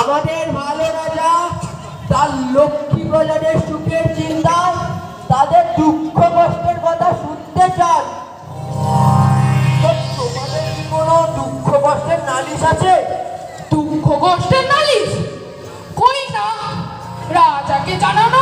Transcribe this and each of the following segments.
আমাদের ভালো রাজা তার লক্ষ্মী প্রজাদের সুখের চিন্তা, তাদের দুঃখ কষ্টের কথা শুনতে চান। তোমাদের কি কোনো দুঃখ কষ্টের নালিশ আছে? দুঃখ কষ্টের নালিশ? কই না? রাজাকে জানানো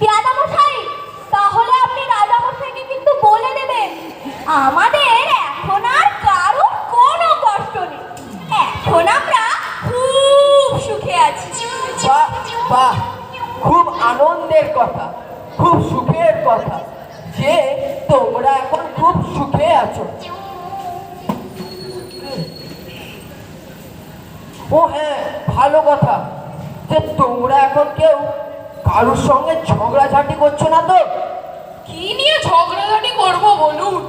পেয়াদামশাই, তাহলে আপনি কিন্তু বলে দেবেন। আমাদের এখন আর কারোর কোনো কষ্ট নেই। এখন আমরা খুব সুখে আছি। খুব আনন্দের কথা, খুব সুখের কথা যে তোমরা এখন খুব সুখে আছো। ও হ্যাঁ ভালো কথা। যে তোমরা এখন কেউ কারোর সঙ্গে ঝগড়াঝাটি করছ না তো? কি নিয়ে ঝগড়াঝাটি করব বলুন?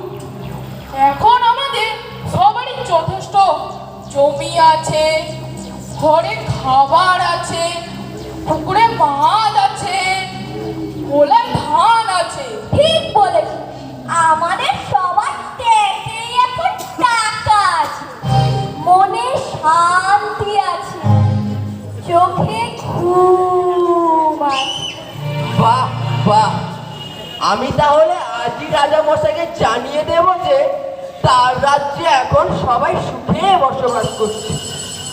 এখন আমাদের সবারই যথেষ্ট জমি আছে ঘরে খাবার আছে পুকুরে মাছ আছে গোলায় ধান আছে। ঠিক বলেছি। আমাদের সবার টেকেই এখন টাকা আছে। মনে শান্তি আছে। চোখে বাহ। আমি তাহলে আজই রাজা মশাইকে জানিয়ে দেব যে তার রাজ্যে এখন সবাই সুখে বসবাস করছে।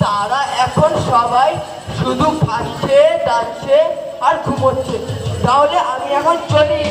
তারা এখন সবাই শুধু খাচ্ছে, দাচ্ছে আর ঘুমোচ্ছে। তাহলে আমি এখন চলি।